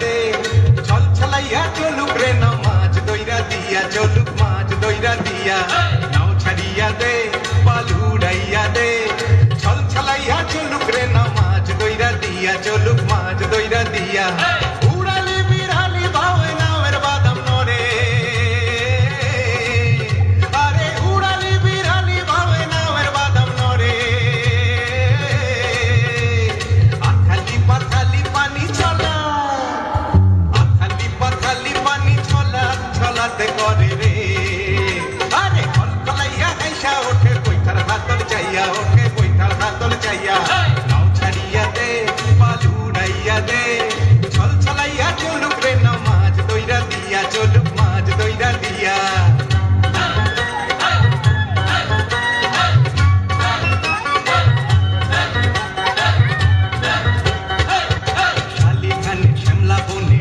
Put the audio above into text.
দে। ছল ছলাইয়া চলুক রে না মাছ দইরা দিয়া চলুক মাছ দইরা দিয়া। আপনি